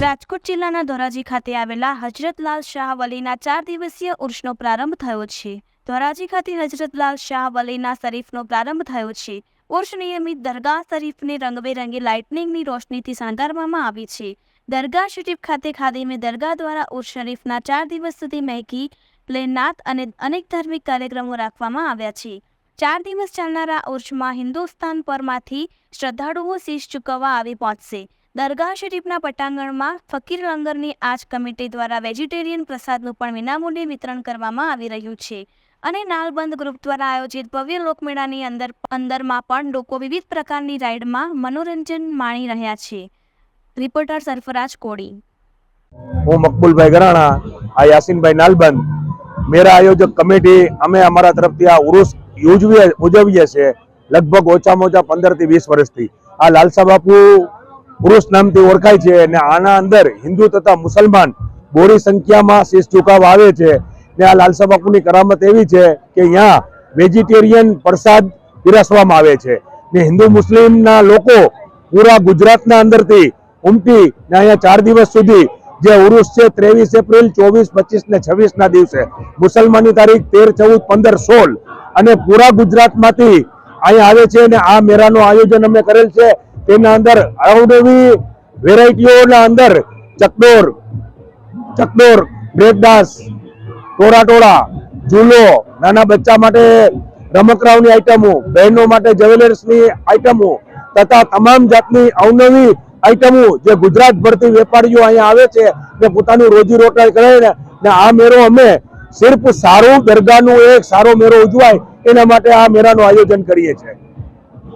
રાજકોટ જિલ્લાના ધોરાજી ખાતે આવેલા હજરતલાલ શાહ વલીના ચાર દિવસીય ઉર્ષનો પ્રારંભ થયો છે. ધોરાજી ખાતે હજરતલાલ શાહ વલીના શરીફનો પ્રારંભ થયો છે. ઉર્ષ નિયમિત દરગાહ શરીફને રંગબેરંગી લાઇટનિંગની રોશનીથી શણગારવામાં આવી છે. દરગાહ શરીફ ખાતે ખાદીમે દરગાહ દ્વારા ઉર્ષ શરીફના ચાર દિવસ સુધી મહેકી, પ્લેનાત અને અનેક ધાર્મિક કાર્યક્રમો રાખવામાં આવ્યા છે. ચાર દિવસ ચાલનારા ઉર્ષમાં હિન્દુસ્તાન પરમાંથી શ્રદ્ધાળુઓ શીશ ચૂકવવા આવી પહોંચશે. દરગાહ શરીફના પટાંગણમાં ફકીર લંગરની આજ કમિટી દ્વારા વેજીટેરિયન પ્રસાદનું પણ વિનામૂલ્યે વિતરણ કરવામાં આવી રહ્યું છે અને નાલબંધ ગ્રુપ દ્વારા આયોજિત ભવ્ય લોકમેળાની અંદર અંદરમાં પણ લોકો વિવિધ પ્રકારની રાઇડમાં મનોરંજન માણી રહ્યા છે. રિપોર્ટર સરફરાજ કોડી હું મકબુલભાઈ ગરાણા, આ યાસીનભાઈ નાલબંધ. મેરા આયોજક કમિટી અમે અમારા તરફથી આ ઉરુસ ઉજવીએ ઉજવીએ છીએ. લગભગ ઓછામાં ઓછા પંદરથી વીસ વર્ષથી. આ લાલસા બાપુ ઉરુસ નામથી ઓળખાય છે અને આના અંદર હિન્દુ તથા મુસલમાન બોરી સંખ્યામાં શીશ ઝુકાવવા આવે છે. ને આ લાલસા બાપુની કરામત એવી છે કે અહીંયા વેજીટેરિયન પ્રસાદ પીરસવામાં આવે છે. ને હિન્દુ મુસ્લિમના લોકો પૂરા ગુજરાતના અંદરથી ઉમટી ને અહીંયા ચાર દિવસ સુધી જે ઉરુસ છે ત્રેવીસ એપ્રિલ, ચોવીસ, પચીસ ને છવ્વીસ ના દિવસે મુસલમાનની તારીખ તેર, ચૌદ, પંદર, સોળ અને પૂરા ગુજરાતમાંથી અહીંયા આવે છે અને આ મેળાનું આયોજન અમે કરેલ છે. તેના અંદર અવનવી વેરાયટીઓના અંદર ચકડોર ચકડોર બ્રેકડાન્સ ડાન્સ ટોળા ઝૂલો, નાના બચ્ચા માટે રમકડાઓની આઈટમો, બહેનો માટે જ્વેલર્સની આઈટમો તથા તમામ જાતની અવનવી આઈટમો જે ગુજરાત ભરતી વેપારીઓ અહીંયા આવે છે ને પોતાનું રોજી રોટાઈ કરે ને આ મેળો અમે સિર્ફ સારું દરગાહનું એક સારો મેળો ઉજવાય એના માટે આ મેળાનું આયોજન કરીએ છીએ.